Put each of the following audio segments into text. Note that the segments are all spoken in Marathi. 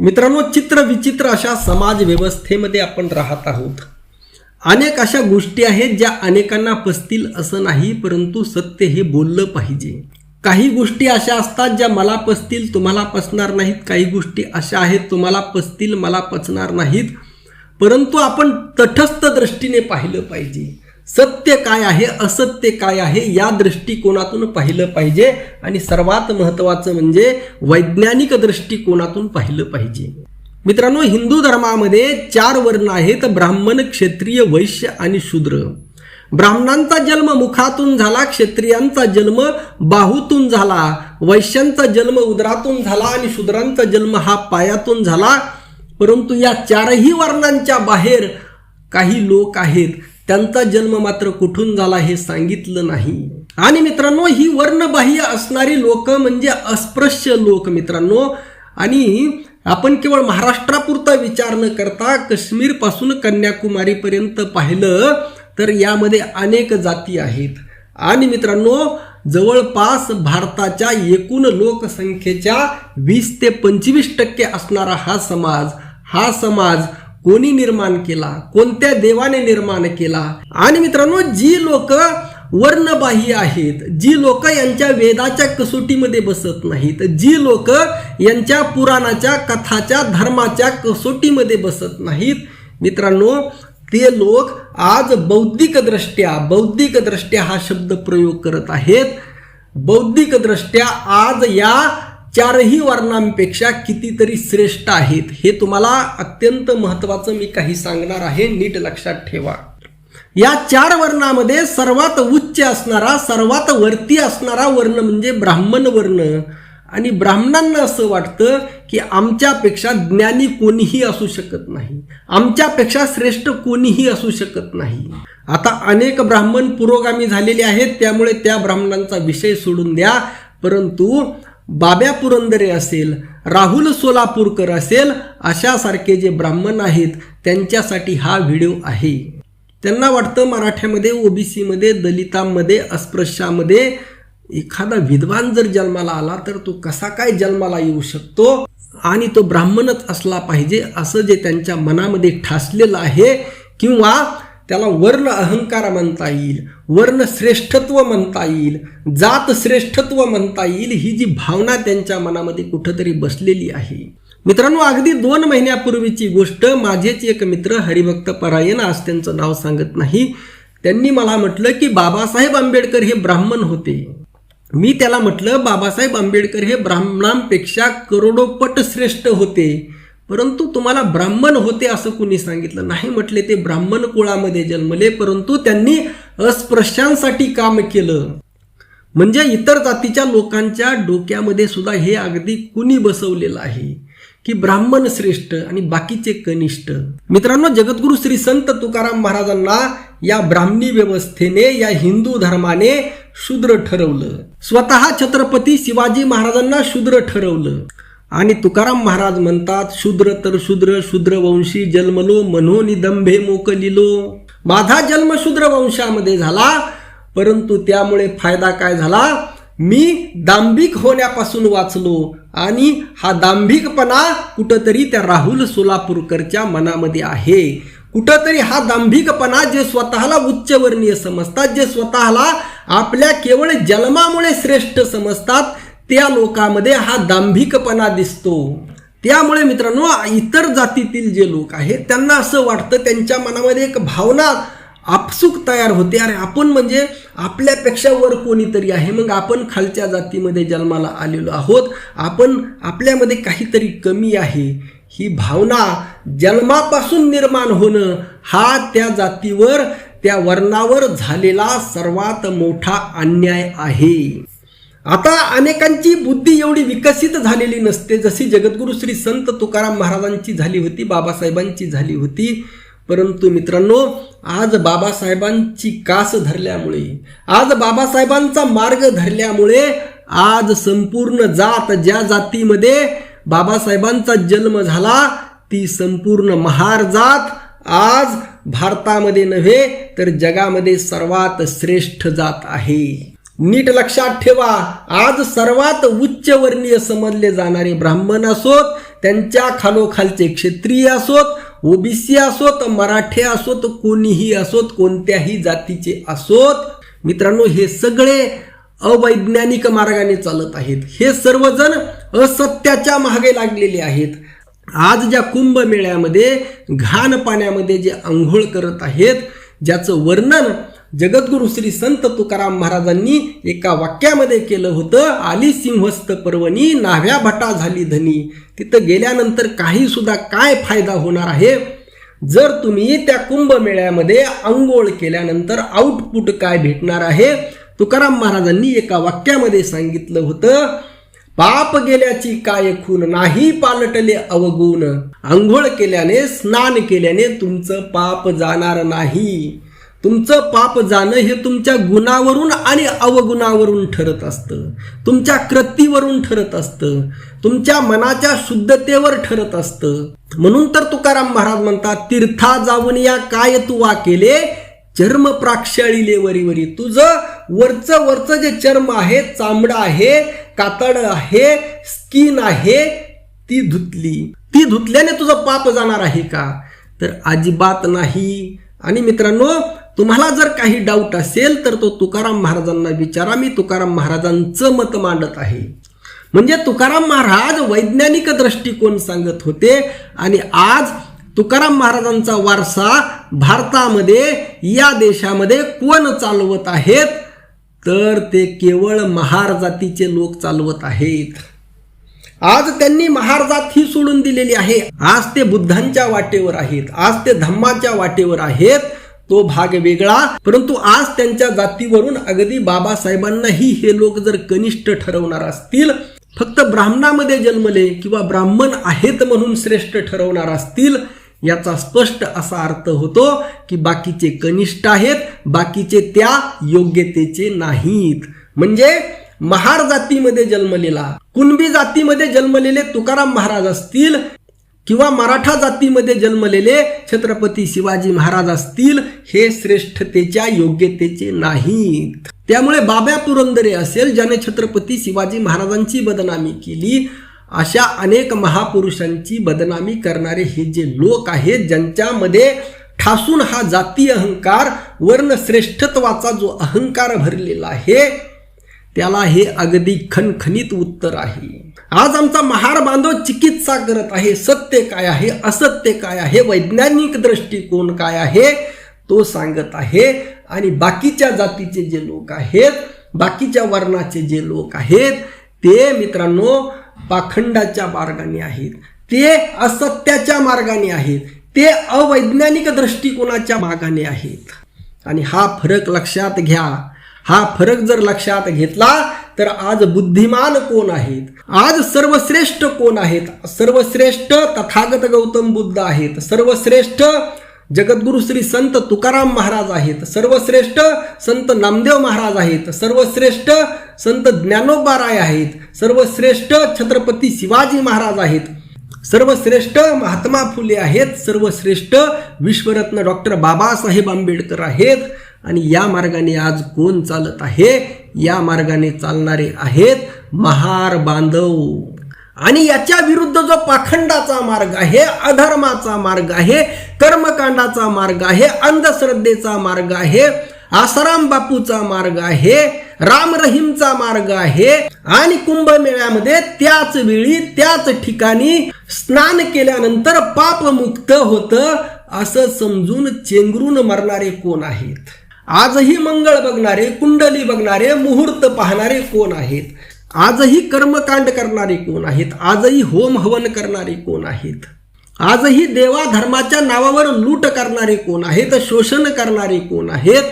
मित्रांनो चित्र विचित्र अशा समाज व्यवस्थेमध्ये आपण राहत आहोत. अनेक अशा गोष्टी आहेत ज्या अनेकांना पसतील असं नाही परंतु सत्य हे बोललं पाहिजे. काही गोष्टी अशा असतात ज्या मला पसतील तुम्हाला पसणार नाहीत. काही गोष्टी अशा आहेत तुम्हाला पसतील मला पचणार नाहीत. परंतु आपण तटस्थ दृष्टीने पाहिलं पाहिजे. सत्य काय आहे असत्य काय आहे या दृष्टिकोनातून पाहिलं पाहिजे. आणि सर्वात महत्त्वाचं म्हणजे वैज्ञानिक दृष्टिकोनातून पाहिलं पाहिजे. मित्रांनो हिंदू धर्मामध्ये चार वर्ण आहेत ब्राह्मण क्षेत्रीय वैश्य आणि शूद्र. ब्राह्मणांचा जन्म मुखातून झाला क्षत्रियांचा जन्म बाहूतून झाला वैश्यांचा जन्म उदरातून झाला आणि शूद्रांचा जन्म हा पायातून झाला. परंतु या चारही वर्णांच्या बाहेर काही लोक आहेत. त्यांचा जन्म मात्र कुठून झाला हे सांगितलं नाही. आणि मित्रांनो ही वर्णबाह्य असणारी लोक म्हणजे अस्पृश्य लोक मित्रांनो. आणि आपण केवळ महाराष्ट्रापुरता विचार न करता काश्मीरपासून कन्याकुमारीपर्यंत पाहिलं तर यामध्ये अनेक जाती आहेत. आणि मित्रांनो जवळपास भारताच्या एकूण लोकसंख्येच्या वीस ते पंचवीस टक्के असणारा हा समाज हा समाज कोणी निर्माण केला कोणत्या देवाने निर्माण केला? आणि मित्रांनो जी लोक वर्णबाही आहेत जी लोक यांच्या वेदाच्या कसोटीमध्ये बसत नाहीत जी लोक यांच्या पुराणाच्या कथाच्या धर्माच्या कसोटीमध्ये बसत नाहीत मित्रांनो ते लोक आज बौद्धिकदृष्ट्या बौद्धिकदृष्ट्या हा शब्द प्रयोग करत आहेत. बौद्धिकदृष्ट्या आज या चारही वर्णांपेक्षा कितीतरी श्रेष्ठ आहेत हे तुम्हाला अत्यंत महत्त्वाचं मी काही सांगणार आहे नीट लक्षात ठेवा. या चार वर्णामध्ये सर्वात उच्च असणारा सर्वात वरती असणारा वर्ण म्हणजे ब्राह्मण वर्ण. आणि ब्राह्मणांना असं वाटतं की आमच्यापेक्षा ज्ञानी कोणीही असू शकत नाही. आमच्यापेक्षा श्रेष्ठ कोणीही असू शकत नाही. आता अनेक ब्राह्मण पुरोगामी झालेले आहेत त्यामुळे त्या ब्राह्मणांचा विषय सोडून द्या. परंतु बाब्या पुरंदरे असेल राहुल सोलापूरकर असेल अशासारखे जे ब्राह्मण आहेत त्यांच्यासाठी हा व्हिडिओ आहे. त्यांना वाटतं मराठ्यामध्ये ओबीसीमध्ये दलितांमध्ये अस्पृश्यामध्ये एखादा विद्वान जर जन्माला आला तर तो कसा काय जन्माला येऊ शकतो? आणि तो ब्राह्मणच असला पाहिजे असं जे त्यांच्या मनामध्ये ठासलेलं आहे किंवा त्याला वर्ण अहंकार म्हणता येईल. वर्ण श्रेष्ठत्व म्हणता येईल जात श्रेष्ठत्व म्हणता येईल ही जी भावना त्यांच्या मनामध्ये कुठंतरी बसलेली आहे. मित्रांनो अगदी दोन महिन्यापूर्वीची गोष्ट माझेच एक मित्र हरिभक्त परायण आज त्यांचं नाव सांगत नाही. त्यांनी मला म्हटलं की बाबासाहेब आंबेडकर हे ब्राह्मण होते. मी त्याला म्हटलं बाबासाहेब आंबेडकर हे ब्राह्मणांपेक्षा करोडोपट श्रेष्ठ होते परंतु तुम्हाला ब्राह्मण होते असं कुणी सांगितलं? नाही म्हटले ते ब्राह्मण कुळामध्ये जन्मले परंतु त्यांनी अस्पृश्यांसाठी काम केलं. म्हणजे इतर जातीच्या लोकांच्या डोक्यामध्ये सुद्धा हे अगदी कुणी बसवलेलं आहे की ब्राह्मण श्रेष्ठ आणि बाकीचे कनिष्ठ. मित्रांनो जगद्गुरु श्री संत तुकाराम महाराजांना या ब्राह्मणी व्यवस्थेने या हिंदू धर्माने शूद्र ठरवलं. स्वतः छत्रपती शिवाजी महाराजांना शूद्र ठरवलं. आणि तुकाराम महाराज म्हणतात शूद्र तर शूद्र शूद्रवंशी जन्मलो मनोनिदंभे मोकलिलो. माझा जन्म शूद्र वंशामध्ये झाला परंतु त्यामुळे फायदा काय झाला? मी दांभिक होण्यापासून वाचलो आणि हा दांभिकपणा कुठंतरी त्या राहुल सोलापूरकरच्या मनामध्ये आहे. कुठंतरी हा दांभिकपणा जे स्वतःला उच्चवर्णीय समजतात जे स्वतःला आपल्या केवळ जन्मामुळे श्रेष्ठ समजतात त्या लोकांमध्ये हा दांभिकपणा दिसतो. त्यामुळे मित्रांनो इतर जातीतील जे लोक आहेत त्यांना असं वाटतं त्यांच्या मनामध्ये एक भावना आपसुक तयार होते. अरे आपण म्हणजे आपल्यापेक्षा वर कोणीतरी आहे. मग आपण खालच्या जातीमध्ये जन्माला आलेलो आहोत. आपण आपल्यामध्ये काहीतरी कमी आहे. ही भावना जन्मापासून निर्माण होणं हा त्या जातीवर त्या वर्णावर झालेला सर्वात मोठा अन्याय आहे. आता अनेकांची बुद्धी एवढी विकसित झालेली नसते जशी जगद्गुरु श्री संत तुकाराम महाराजांची झाली होती बाबासाहेबांची झाली होती. परंतु मित्रांनो आज बाबासाहेबांची कास धरल्यामुळे आज बाबासाहेबांचा मार्ग धरल्यामुळे आज संपूर्ण जात ज्या जातीमध्ये बाबासाहेबांचा जन्म झाला ती संपूर्ण महार जात आज भारतामध्ये नव्हे तर जगामध्ये सर्वात श्रेष्ठ जात आहे. नीट लक्षात ठेवा. आज सर्वात उच्चवर्णीय समजले जाणारे ब्राह्मण असोत त्यांच्या खालोखालचे क्षेत्रीय असोत ओबीसी असोत मराठे असोत कोणीही असोत कोणत्याही जातीचे असोत. मित्रांनो हे सगळे अवैज्ञानिक मार्गाने चालत आहेत. हे सर्वजण असत्याच्या मागे लागलेले आहेत. आज ज्या कुंभमेळ्यामध्ये घाण पाण्यामध्ये जे आंघोळ करत आहेत ज्याचं वर्णन जगद्गुरु श्री संत तुकाराम महाराजांनी एका वाक्यामध्ये केलं होतं आली सिंहस्थ पर्वणी नाव्या भटा झाली धनी. तिथं गेल्यानंतर काही सुद्धा काय फायदा होणार आहे? जर तुम्ही त्या कुंभमेळ्यामध्ये आंघोळ केल्यानंतर आउटपुट काय भेटणार आहे? तुकाराम महाराजांनी एका वाक्यामध्ये सांगितलं होतं पाप गेल्याची काय खून नाही पालटले अवगुण. आंघोळ केल्याने स्नान केल्याने तुमचं पाप जाणार नाही. तुमचं पाप जाणं हे तुमच्या गुणावरून आणि अवगुणावरून ठरत असतं. तुमच्या कृतीवरून ठरत असतं. तुमच्या मनाच्या शुद्धतेवर ठरत असतं. म्हणून तर तुकाराम महाराज म्हणतात तीर्था जाऊन या काय तुवा केले चर्म प्राक्षाळीले वरी वरी. तुझं वरचं वरचं जे चर्म आहे चामडं आहे कातड आहे स्किन आहे ती धुतली. ती धुतल्याने तुझं पाप जाणार आहे का? तर अजिबात नाही. आणि मित्रांनो तुम्हाला जर काही डाऊट असेल तर तो तुकाराम महाराजांना विचारा. मी तुकाराम महाराजांचं मत मांडत आहे. म्हणजे तुकाराम महाराज वैज्ञानिक दृष्टिकोन सांगत होते. आणि आज तुकाराम महाराजांचा वारसा भारतामध्ये या देशामध्ये कोण चालवत आहेत? तर ते केवळ महार जातीचे लोक चालवत आहेत. आज त्यांनी महार जात ही सोडून दिलेली आहे. आज ते बुद्धांच्या वाटेवर आहेत. आज ते धम्माच्या वाटेवर आहेत. तो भाग वेगळा. परंतु आज त्यांच्या जातीवरून अगदी बाबासाहेबांनाही हे लोक जर कनिष्ठ ठरवणार असतील फक्त ब्राह्मणामध्ये जन्मले किंवा ब्राह्मण आहेत म्हणून श्रेष्ठ ठरवणार असतील याचा स्पष्ट असा अर्थ होतो की बाकीचे कनिष्ठ आहेत बाकीचे त्या योग्यतेचे नाहीत. म्हणजे महार जातीमध्ये जन्मलेला कुणबी जातीमध्ये जन्मलेले तुकाराम महाराज असतील किंवा मराठा जातीमध्ये जन्मलेले छत्रपती शिवाजी महाराज असतील हे श्रेष्ठतेच्या योग्यतेचे नाहीत. त्यामुळे बाब्या पुरंदरे असेल ज्याने छत्रपती शिवाजी महाराजांची बदनामी केली अशा अनेक महापुरुषांची बदनामी करणारे हे जे लोक आहेत ज्यांच्यामध्ये ठासून हा जातीय अहंकार वर्ण श्रेष्ठत्वाचा जो अहंकार भरलेला आहे त्याला हे अगदी खनखनीत उत्तर आहे. आज आमचा महार बांधव चिकित्सा करत आहे सत्य काय आहे असत्य काय आहे वैज्ञानिक दृष्टिकोन काय आहे तो सांगत आहे. आणि बाकीच्या जातीचे जे लोक आहेत बाकीच्या वर्णाचे जे लोक आहेत ते मित्रांनो पाखंडाच्या मार्गाने आहेत. ते असत्याच्या मार्गाने आहेत. ते अवैज्ञानिक दृष्टिकोनाच्या मार्गाने आहेत. आणि हा फरक लक्षात घ्या. हा फरक जर लक्षात घेतला तर आज बुद्धिमान कोण आहेत? आज सर्वश्रेष्ठ कोण आहेत? सर्वश्रेष्ठ तथागत गौतम बुद्ध आहेत. सर्वश्रेष्ठ जगद्गुरु श्री संत तुकाराम महाराज आहेत सर्वश्रेष्ठ संत नामदेव महाराज आहेत सर्वश्रेष्ठ संत ज्ञानोबा राय आहेत सर्वश्रेष्ठ छत्रपती शिवाजी महाराज आहेत सर्वश्रेष्ठ महात्मा फुले आहेत सर्वश्रेष्ठ विश्वरत्न डॉक्टर बाबासाहेब आंबेडकर आहेत आणि या मार्गाने आज कोण चालत आहे? या मार्गाने चालणारे आहेत महार बांधव. आणि याच्या विरुद्ध जो पाखंडाचा मार्ग आहे अधर्माचा मार्ग आहे कर्मकांडाचा मार्ग आहे अंधश्रद्धेचा मार्ग आहे आसाराम बापूचा मार्ग आहे राम रहीमचा मार्ग आहे आणि कुंभमेळ्यामध्ये त्याच वेळी त्याच ठिकाणी स्नान केल्यानंतर पापमुक्त होतं असं समजून चेंगरून मरणारे कोण आहेत? आजही मंगळ बघणारे कुंडली बघणारे मुहूर्त पाहणारे कोण आहेत? आजही कर्मकांड करणारे कोण आहेत? आजही होम हवन करणारे कोण आहेत? आजही देवा धर्माच्या नावावर लूट करणारे कोण आहेत? शोषण करणारे कोण आहेत?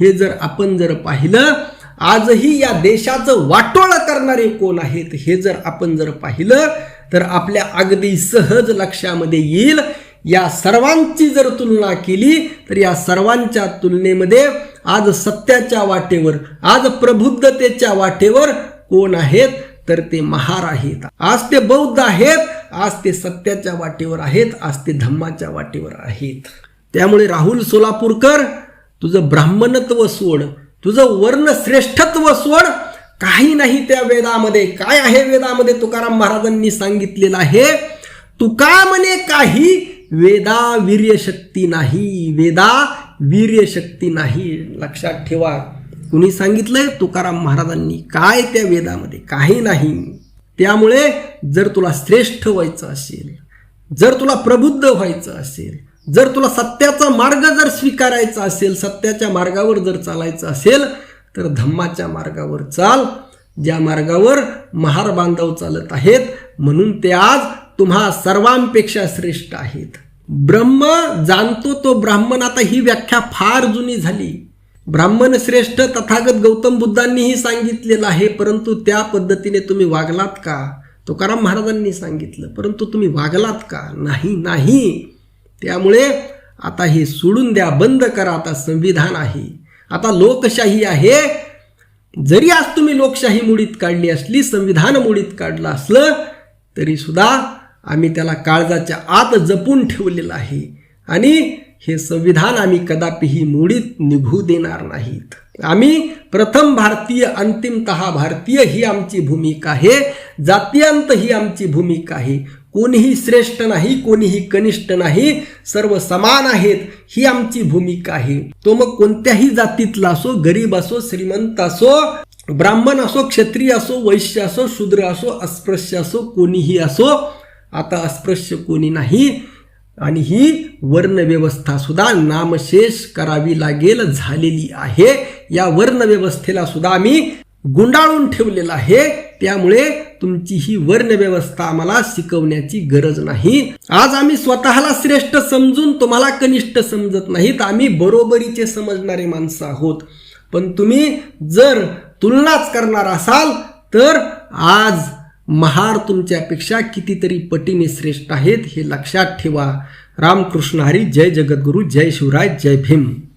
हे जर आपण जर पाहिलं आजही या देशाचं वाटोळ करणारे कोण आहेत? हे जर आपण जर पाहिलं तर आपल्या अगदी सहज लक्षामध्ये येईल या सर्वांची जर तुलना केली तर या सर्वांच्या तुलनेमध्ये आज सत्याच्या वाटेवर आज प्रबुद्धतेच्या वाटेवर कोण आहेत तर ते महार आहेत. आज ते बौद्ध आहेत आज ते सत्याच्या वाटेवर आहेत आज ते धम्माच्या वाटेवर आहेत. त्यामुळे राहुल सोलापूरकर तुझं ब्राह्मणत्व सोड तुझं वर्ण श्रेष्ठत्व सोड काही नाही त्या वेदामध्ये. काय आहे वेदामध्ये? तुकाराम महाराजांनी सांगितलेलं आहे तुका म्हणे काही वेदा वीर्यशक्ती नाही वेदा वीर्यशक्ती नाही. लक्षात ठेवा. कुणी सांगितलंय तुकाराम महाराजांनी? काय त्या वेदामध्ये? काही नाही. त्यामुळे जर तुला श्रेष्ठ व्हायचं असेल जर तुला प्रबुद्ध व्हायचं असेल जर तुला सत्याचा मार्ग जर स्वीकारायचा असेल सत्याच्या मार्गावर जर चालायचं असेल तर धम्माच्या मार्गावर चाल. ज्या मार्गावर महार बांधव चालत आहेत म्हणून ते आज तुम्हा सर्वांपेक्षा श्रेष्ठ आहेत. ब्रह्म जाणतो तो ब्राह्मण. आता ही व्याख्या फार जुनी झाली. ब्राह्मण श्रेष्ठ तथागत गौतम बुद्धांनीही सांगितलेलं आहे परंतु त्या पद्धतीने तुम्ही वागलात का? तुकाराम महाराजांनी सांगितलं परंतु तुम्ही वागलात का? नाही नाही. त्यामुळे आता हे सोडून द्या बंद करा आता संविधान आहे. आता लोकशाही आहे. जरी आज तुम्ही लोकशाही मुडीत काढली असली संविधान मुडीत काढलं असलं तरी सुद्धा आम्ही त्याला काळजाच्या आत जपून ठेवलेलं आहे. आणि हे संविधान आम्ही कदापिही मुडीत निघू देणार नाहीत. आम्ही प्रथम भारतीय अंतिमत भारतीय ही आमची भूमिका आहे. जातीयांत ही आमची भूमिका आहे. कोणीही श्रेष्ठ नाही कोणीही कनिष्ठ नाही सर्व समान आहेत ही आमची भूमिका आहे. तो मग कोणत्याही जातीतला असो गरीब असो श्रीमंत असो ब्राह्मण असो क्षत्रिय असो वैश्य असो शूद्र असो अस्पृश्य असो कोणीही असो आता अस्पृश्य कोणी नाही. आणि ही वर्णव्यवस्था सुद्धा नामशेष करावी लागेल झालेली आहे. या वर्णव्यवस्थेला सुद्धा आम्ही गुंडाळून ठेवलेलं आहे. त्यामुळे तुमची ही वर्णव्यवस्था आम्हाला शिकवण्याची गरज नाही. आज आम्ही स्वतःला श्रेष्ठ समजून तुम्हाला कनिष्ठ समजत नाहीत. आम्ही बरोबरीचे समजणारे माणसं आहोत. पण तुम्ही जर तुलनाच करणार असाल तर आज महार तुमच्यापेक्षा कितीतरी पटीने श्रेष्ठ आहेत हे लक्षात ठेवा. रामकृष्ण हरी जय जगद्गुरू जय शिवराय जय भीम.